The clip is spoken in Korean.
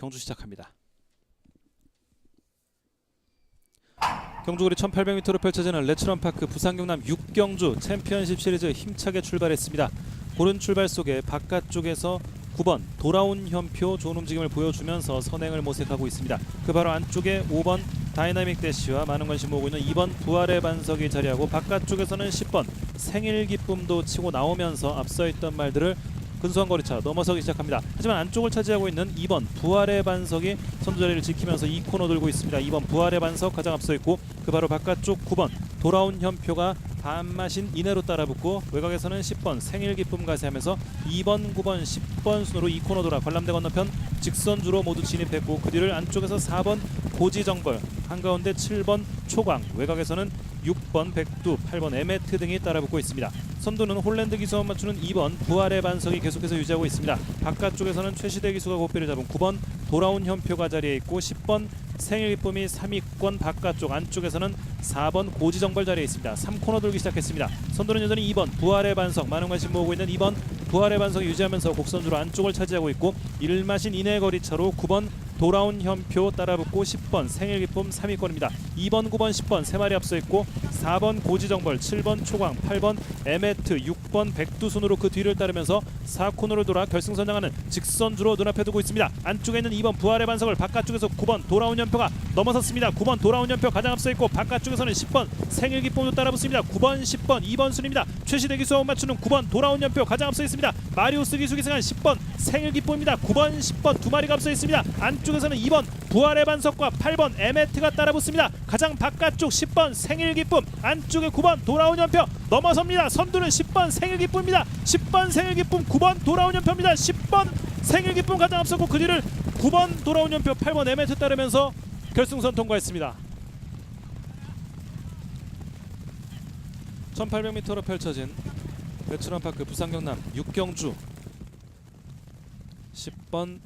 경주 시작합니다. 경주거리 1800m로 펼쳐지는 레츠런파크 부산 경남 6경주 챔피언십 시리즈 힘차게 출발했습니다. 고른 출발 속에 바깥쪽에서 9번 돌아온 현표 좋은 움직임을 보여주면서 선행을 모색하고 있습니다. 그 바로 안쪽에 5번 다이나믹 대시와 많은 관심 모으고 있는 2번 부활의 반석이 자리하고 바깥쪽에서는 10번 생일 기쁨도 치고 나오면서 앞서 있던 말들을 근소한 거리 차 넘어서기 시작합니다. 하지만 안쪽을 차지하고 있는 2번 부활의 반석이 선두 자리를 지키면서 2코너 들고 있습니다. 2번 부활의 반석 가장 앞서 있고 그 바로 바깥쪽 9번 돌아온 현표가 반마신 이내로 따라붙고 외곽에서는 10번 생일 기쁨 가세하면서 2번, 9번, 10번 순으로 2코너 돌아 관람대 건너편 직선주로 모두 진입했고 그 뒤를 안쪽에서 4번 고지정벌 한가운데 7번 초광 외곽에서는 6번 백두, 8번 에메트 등이 따라붙고 있습니다. 선두는 홀랜드 기수와 맞추는 2번 부활의 반석이 계속해서 유지하고 있습니다. 바깥쪽에서는 최시대 기수가 고삐를 잡은 9번 돌아온 현표가 자리에 있고 10번 생일 기쁨이 3위권 바깥쪽 안쪽에서는 4번 고지정벌 자리에 있습니다. 3코너 돌기 시작했습니다. 선두는 여전히 2번 부활의 반석 많은 관심 모으고 있는 2번 부활의 반석이 유지하면서 곡선주로 안쪽을 차지하고 있고 일마신 이내 거리 차로 9번 돌아온 현표 따라붙고 10번 생일 기쁨 3위권입니다. 2번, 9번, 10번 세 마리 앞서 있고 4번 고지정벌, 7번 초광, 8번 에메트, 6번 백두순으로 그 뒤를 따르면서 4코너를 돌아 결승선장하는 직선주로 눈앞에 두고 있습니다. 안쪽에 있는 2번 부활의 반석을 바깥쪽에서 9번 돌아온 현표가 넘어섰습니다. 9번 돌아온 현표 가장 앞서 있고 바깥쪽에서는 10번 생일 기쁨도 따라붙습니다. 9번, 10번, 2번 순입니다. 최시대 기수와 맞추는 9번 돌아온 현표 가장 앞서 있습니다. 마리우스 기수 기승한 10번 생일 기쁨입니다. 9번, 10번 두 마리가 앞서 있습니다. 안쪽에서는 2번 부활의 반석과 8번 에메트가 따라붙습니다. 가장 바깥쪽 10번 생일 기쁨 안쪽에 9번 돌아온 연표 넘어섭니다. 선두는 10번 생일 기쁨입니다. 10번 생일 기쁨 9번 돌아온 연표입니다. 10번 생일 기쁨 가장 앞섰고 그 뒤를 9번 돌아온 연표 8번 에메트 따르면서 결승선 통과했습니다. 1800m로 펼쳐진 베트남파크 부산경남 6경주. 10번